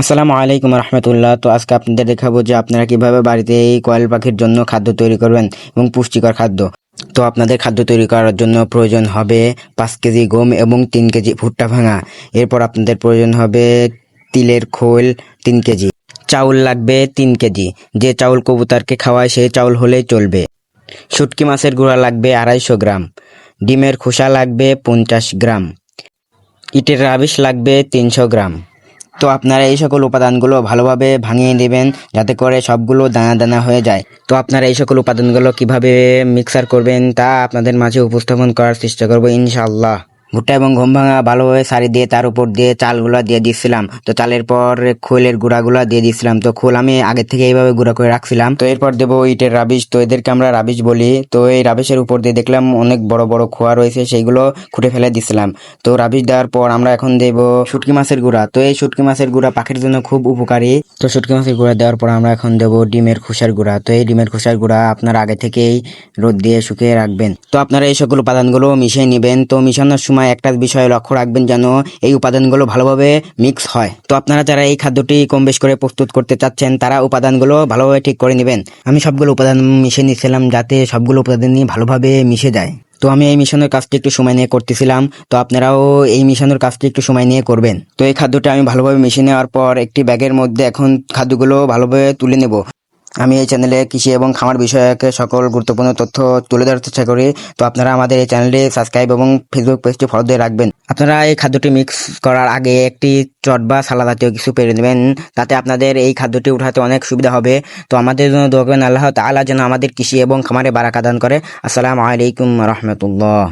আসসালামু আলাইকুম রহমতুল্লাহ। তো আজকে আপনাদের দেখাবো যে আপনারা কীভাবে বাড়িতে এই কোয়েল পাখির জন্য খাদ্য তৈরি করবেন এবং পুষ্টিকর খাদ্য। তো আপনাদের খাদ্য তৈরি করার জন্য প্রয়োজন হবে পাঁচ কেজি গম এবং তিন কেজি ভুট্টা ভাঙা। এরপর আপনাদের প্রয়োজন হবে তিলের খোল তিন কেজি। চাউল লাগবে তিন কেজি। যে চাউল কবুতারকে খাওয়ায় সেই চাউল হলেই চলবে। শুটকি মাছের গুঁড়া লাগবে আড়াইশো গ্রাম। ডিমের খোসা লাগবে পঞ্চাশ গ্রাম। ইটের রাবিশ লাগবে তিনশো গ্রাম। তো আপনারা এই সকল উপাদানগুলো ভালোভাবে ভাঙিয়ে নেবেন যাতে করে সবগুলো দানা দানা হয়ে যায়। তো আপনারা এই সকল উপাদানগুলো কীভাবে মিক্সার করবেন তা আপনাদের মাঝে উপস্থাপন করার চেষ্টা করব ইনশাআল্লাহ। ভুট্টা এবং ঘুম ভাঙা ভালোভাবে সারি দিয়ে তার উপর দিয়ে চালগুলো দিয়ে দিচ্ছিলাম তো চালের পর খোলের গুঁড়াগুলো দিয়ে দিচ্ছিলাম তো খোল আমি আগে থেকে এইভাবে গুঁড়া করে রাখছিলাম। তো এরপর দেবো ইটের রাবিশ। তো এদেরকে আমরা রাবিশ বলি। তো এই রাবিশের উপর দিয়ে দেখলাম অনেক বড় বড় খোয়া রয়েছে, সেইগুলো খুঁটে ফেলে দিচ্ছিলাম তো রাবিশ দেওয়ার পর আমরা এখন দেব শুটকি মাছের গুঁড়া। তো এই শুটকি মাছের গুঁড়া পাখির জন্য খুব উপকারী। তো শুটকি মাছের গুঁড়া দেওয়ার পর আমরা এখন দেবো ডিমের খোসার গুঁড়া। তো এই ডিমের খোসার গুঁড়া আপনার আগে থেকেই রোদ দিয়ে শুকিয়ে রাখবেন। তো আপনারা এই সকল উপাদানগুলো মিশিয়ে নেবেন। তো মিশানোর সময় একটা বিষয় লক্ষ্য রাখবেন যেন এই উপাদানগুলো ভালোভাবে মিক্স হয়। তো আপনারা যারা এই খাদ্যটি কম বেশ করে প্রস্তুত করতে চাচ্ছেন, তারা উপাদানগুলো ভালোভাবে ঠিক করে নেবেন। আমি সবগুলো উপাদান মিশিয়ে নিচ্ছিলাম যাতে সবগুলো উপাদানই ভালোভাবে মিশে যায়। তো আমি এই মিশনের কাজটি একটু সময় নিয়ে করতেছিলাম। তো আপনারাও এই মিশনের কাজটি একটু সময় নিয়ে করবেন। তো এই খাদ্যটা আমি ভালোভাবে মিশিয়ে নেওয়ার পর একটি ব্যাগের মধ্যে এখন খাদ্যগুলো ভালোভাবে তুলে নেব। আমি এই চ্যানেলে কৃষি এবং খামার বিষয়কে সকল গুরুত্বপূর্ণ তথ্য তুলে ধরার চেষ্টা করি। তো আপনারা আমাদের এই চ্যানেলটি সাবস্ক্রাইব এবং ফেসবুক পেজটি ফলো দিয়ে রাখবেন। আপনারা এই খাদ্যটি মিক্স করার আগে একটি চট বা সালা জাতীয় কিছু পেরে নেবেন। তাতে আপনাদের এই খাদ্যটি উঠাতে অনেক সুবিধা হবে। তো আমাদের জন্য দোয়া করবেন আল্লাহ তাআলা যেন আমাদের কৃষি এবং খামারে বারাকা দান করে। আসসালামু আলাইকুম রহমতুল্লাহ।